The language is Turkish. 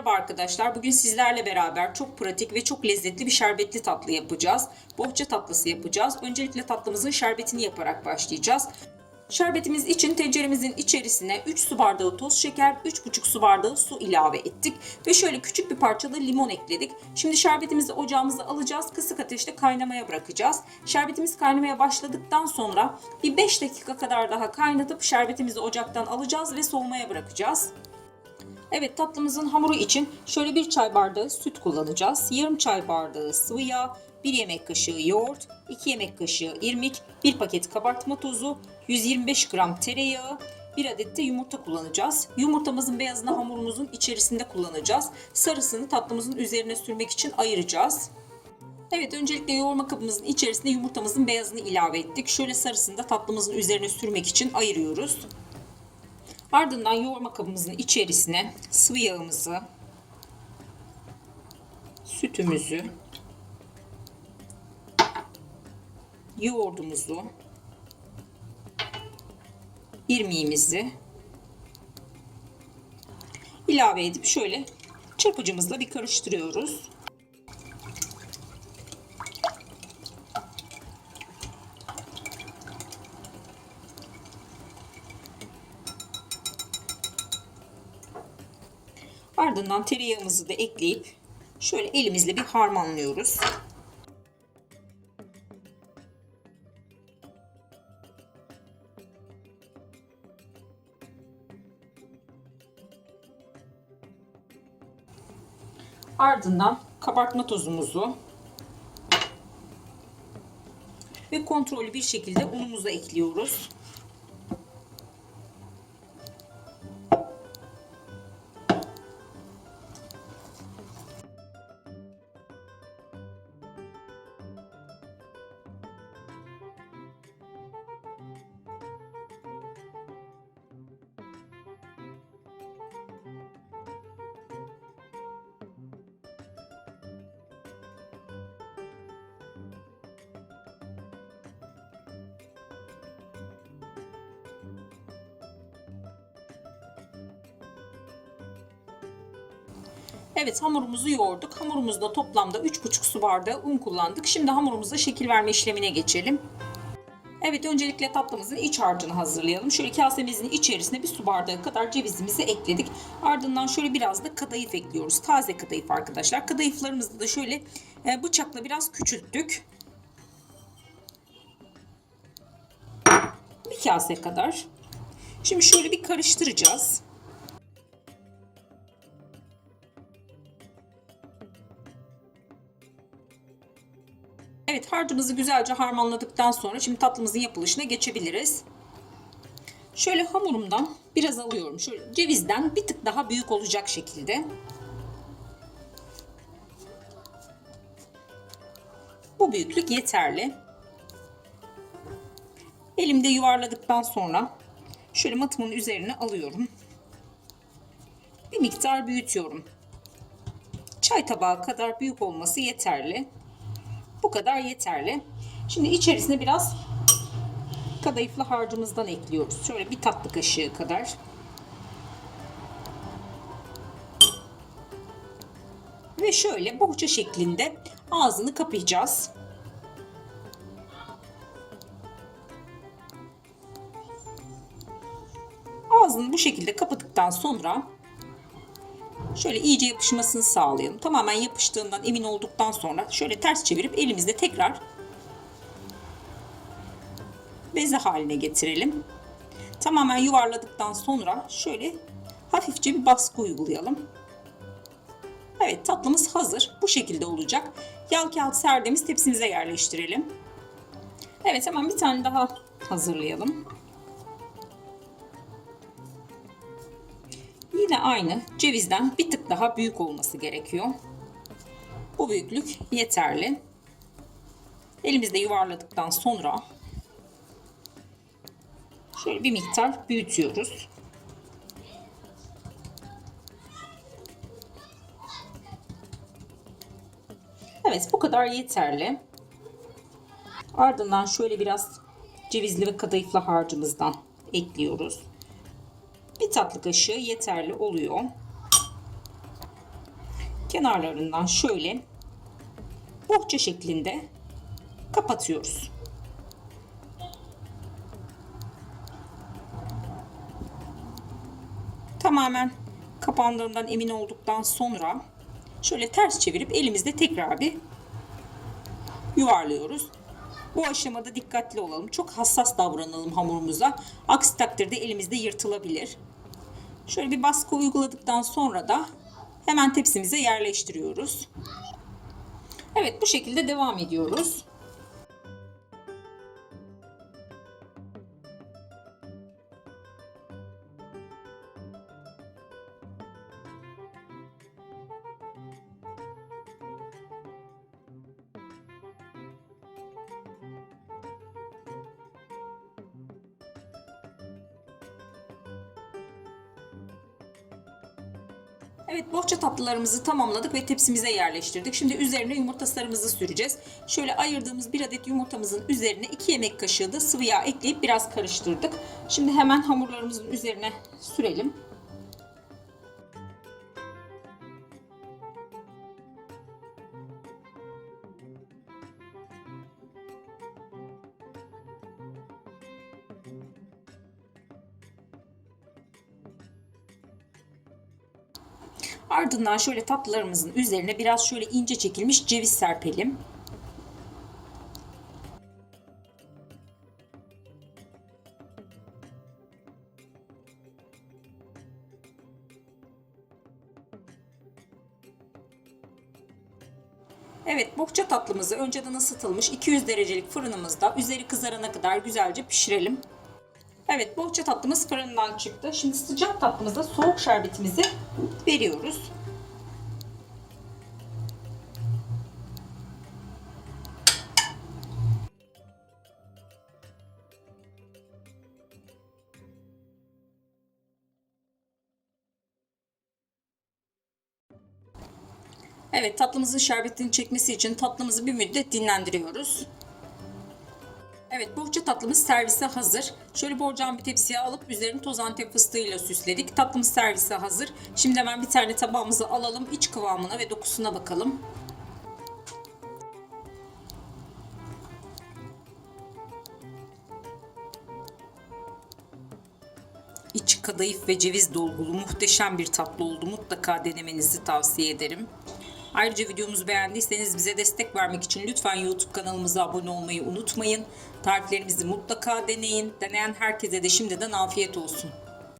Merhaba arkadaşlar. Bugün sizlerle beraber çok pratik ve çok lezzetli bir şerbetli tatlı yapacağız. Bohça tatlısı yapacağız. Öncelikle tatlımızın şerbetini yaparak başlayacağız. Şerbetimiz için tenceremizin içerisine 3 su bardağı toz şeker, 3,5 su bardağı su ilave ettik ve şöyle küçük bir parça da limon ekledik. Şimdi şerbetimizi ocağımıza alacağız. Kısık ateşte kaynamaya bırakacağız. Şerbetimiz kaynamaya başladıktan sonra bir 5 dakika kadar daha kaynatıp şerbetimizi ocaktan alacağız ve soğumaya bırakacağız. Evet tatlımızın hamuru için şöyle bir çay bardağı süt kullanacağız. Yarım çay bardağı sıvı yağ, 1 yemek kaşığı yoğurt, 2 yemek kaşığı irmik, 1 paket kabartma tozu, 125 gram tereyağı, 1 adet de yumurta kullanacağız. Yumurtamızın beyazını hamurumuzun içerisinde kullanacağız. Sarısını tatlımızın üzerine sürmek için ayıracağız. Evet öncelikle yoğurma kabımızın içerisine yumurtamızın beyazını ilave ettik. Şöyle sarısını da tatlımızın üzerine sürmek için ayırıyoruz. Ardından yoğurma kabımızın içerisine sıvı yağımızı, sütümüzü, yoğurdumuzu, irmiğimizi ilave edip şöyle çırpıcımızla bir karıştırıyoruz. Ardından tereyağımızı da ekleyip şöyle elimizle bir harmanlıyoruz. Ardından kabartma tozumuzu ve kontrollü bir şekilde unumuzu ekliyoruz. Evet hamurumuzu yoğurduk. Hamurumuzda toplamda 3,5 su bardağı un kullandık. Şimdi hamurumuza şekil verme işlemine geçelim. Evet öncelikle tatlımızın iç harcını hazırlayalım. Şöyle kasemizin içerisine bir su bardağı kadar cevizimizi ekledik. Ardından şöyle biraz da kadayıf ekliyoruz. Taze kadayıf arkadaşlar. Kadayıflarımızı da şöyle e, bıçakla biraz küçülttük. Bir kase kadar. Şimdi şöyle bir karıştıracağız. Harcımızı güzelce harmanladıktan sonra şimdi tatlımızın yapılışına geçebiliriz. Şöyle hamurumdan biraz alıyorum. Şöyle cevizden bir tık daha büyük olacak şekilde. Bu büyüklük yeterli. Elimde yuvarladıktan sonra şöyle matımın üzerine alıyorum. Bir miktar büyütüyorum. Çay tabağı kadar büyük olması yeterli. Bu kadar yeterli. Şimdi içerisine biraz kadayıflı harcımızdan ekliyoruz. Şöyle bir tatlı kaşığı kadar. Ve şöyle bohça şeklinde ağzını kapayacağız. Ağzını bu şekilde kapadıktan sonra Şöyle iyice yapışmasını sağlayalım. Tamamen yapıştığından emin olduktan sonra şöyle ters çevirip elimizde tekrar beze haline getirelim. Tamamen yuvarladıktan sonra şöyle hafifçe bir baskı uygulayalım. Evet tatlımız hazır. Bu şekilde olacak. Yağ kağıt serdiğimiz tepsimize yerleştirelim. Evet hemen bir tane daha hazırlayalım. Yine aynı cevizden bir tık daha büyük olması gerekiyor. Bu büyüklük yeterli. Elimizde yuvarladıktan sonra şöyle bir miktar büyütüyoruz. Evet bu kadar yeterli. Ardından şöyle biraz cevizli ve kadayıflı harcımızdan ekliyoruz. Bir tatlı kaşığı yeterli oluyor. kenarlarından şöyle bohça şeklinde kapatıyoruz. Tamamen kapandığından emin olduktan sonra şöyle ters çevirip elimizde tekrar bir yuvarlıyoruz. Bu aşamada dikkatli olalım. Çok hassas davranalım hamurumuza. Aksi takdirde elimizde yırtılabilir. Şöyle bir baskı uyguladıktan sonra da hemen tepsimize yerleştiriyoruz. Evet bu şekilde devam ediyoruz. Evet bohça tatlılarımızı tamamladık ve tepsimize yerleştirdik. Şimdi üzerine yumurta sarımızı süreceğiz. Şöyle ayırdığımız bir adet yumurtamızın üzerine 2 yemek kaşığı da sıvı yağ ekleyip biraz karıştırdık. Şimdi hemen hamurlarımızın üzerine sürelim. Ardından şöyle tatlılarımızın üzerine biraz şöyle ince çekilmiş ceviz serpelim. Evet bohça tatlımızı önceden ısıtılmış 200 derecelik fırınımızda üzeri kızarana kadar güzelce pişirelim. Evet bohça tatlımız fırından çıktı. Şimdi sıcak tatlımızda soğuk şerbetimizi veriyoruz. Evet tatlımızın şerbetini çekmesi için tatlımızı bir müddet dinlendiriyoruz. Evet bohça tatlımız servise hazır. Şöyle borcam bir tepsiye alıp üzerini toz antep fıstığıyla süsledik. Tatlımız servise hazır. Şimdi hemen bir tane tabağımızı alalım. İç kıvamına ve dokusuna bakalım. İçi kadayıf ve ceviz dolgulu muhteşem bir tatlı oldu. Mutlaka denemenizi tavsiye ederim. Ayrıca videomuzu beğendiyseniz bize destek vermek için lütfen YouTube kanalımıza abone olmayı unutmayın. Tariflerimizi mutlaka deneyin. Deneyen herkese de şimdiden afiyet olsun.